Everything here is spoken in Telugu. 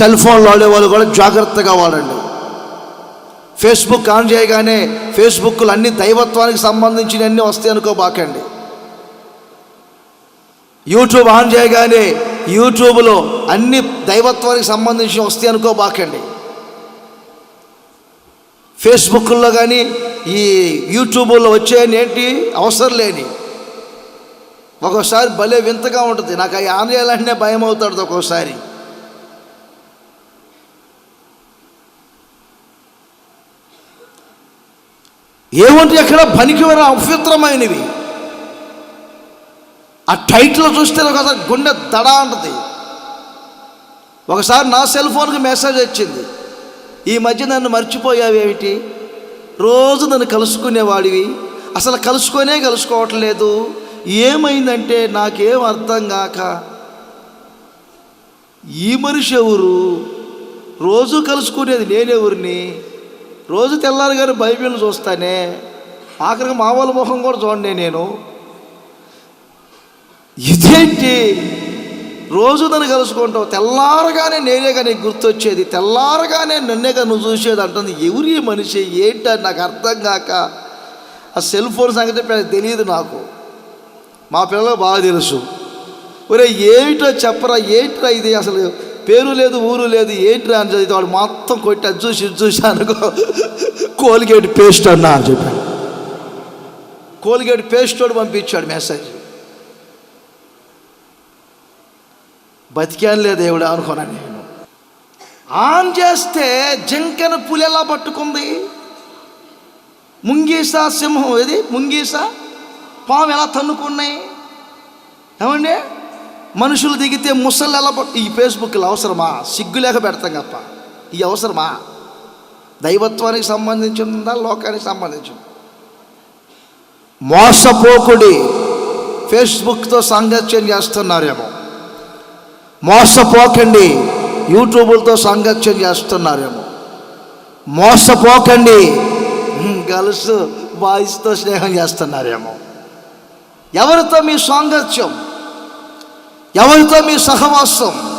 సెల్ ఫోన్లు వాడేవాళ్ళు కూడా జాగ్రత్తగా వాడండి. ఫేస్బుక్ ఆన్ చేయగానే ఫేస్బుక్లు అన్ని దైవత్వానికి సంబంధించినవన్నీ వస్తాయి అనుకోబాకండి యూట్యూబ్ ఆన్ చేయగానే యూట్యూబ్లో అన్ని దైవత్వానికి సంబంధించి వస్తాయి అనుకోబాకండి ఫేస్బుక్లో కానీ ఈ యూట్యూబ్లో వచ్చేయని ఏంటి? అవసరం లేని. ఒక్కోసారి భలే వింతగా ఉంటుంది. నాకు అవి ఆన్ చేయాలంటే భయం అవుతాడు ఒక్కోసారి. ఏమంటే ఎక్కడ పనికివర అపవిత్రమైనవి ఆ టైటిల్ చూస్తే ఒకసారి గుండె దడ అంటది. ఒకసారి నా సెల్ ఫోన్కి మెసేజ్ వచ్చింది. ఈ మధ్య నన్ను మర్చిపోయావేమిటి రోజు నన్ను కలుసుకునేవాడివి. అసలు కలుసుకొనే కలుసుకోవట్లేదు. ఏమైందంటే నాకేం అర్థం కాక. ఈ మనిషి ఎవరు? రోజు కలుసుకునేది నేనెవరిని? రోజు తెల్లారి గారు బైబిల్ చూస్తానే. ఆఖరికి మామూలు ముఖం కూడా చూడండి నేను. ఇదేంటి? రోజు నన్ను కలుసుకుంటావు. తెల్లారగానే నేనే కానీ గుర్తొచ్చేది. తెల్లారగానే నన్నే కానీ నువ్వు చూసేది అంటుంది. ఎవరి మనిషి? ఏంటని నాకు అర్థం కాక ఆ సెల్ ఫోన్ సంగతి తెలియదు నాకు. మా పిల్లలకు బాగా తెలుసు. ఒరే ఏమిటో చెప్పరా? ఏంట్రా ఇది అసలు? పేరు లేదు ఊరు లేదు ఏంట్రా అని చదివితే వాడు మొత్తం కొట్టి అది చూసి చూసి అనుకో కోల్గేట్ పేస్ట్ అన్నా అని చెప్పాడు. కోల్గేట్ పేస్ట్ వాడు పంపించాడు మెసేజ్ బతికానులే దేవుడు అనుకున్నాను నేను. ఆన్ చేస్తే జింకను పులి ఎలా పట్టుకుంది. ముంగీస సింహం ఇది ముంగీస? పాము ఎలా తన్నుకున్నాయి? ఏమండి? మనుషులు దిగితే ముసళ్ళు ఎలా ఈ ఫేస్బుక్లో అవసరమా? సిగ్గు లేక పెడతాం గప్ప. ఈ అవసరమా? దైవత్వానికి సంబంధించిందా? లోకానికి సంబంధించింది? మోసపోకుడి ఫేస్బుక్తో సాంగత్యం చేస్తున్నారేమో. మోసపోకండి యూట్యూబులతో సాంగత్యం చేస్తున్నారేమో. మోసపోకండి గర్ల్స్ బాయ్స్తో స్నేహం చేస్తున్నారేమో. ఎవరితో మీ సాంగత్యం? ఎవరితో మీ సహవాసం?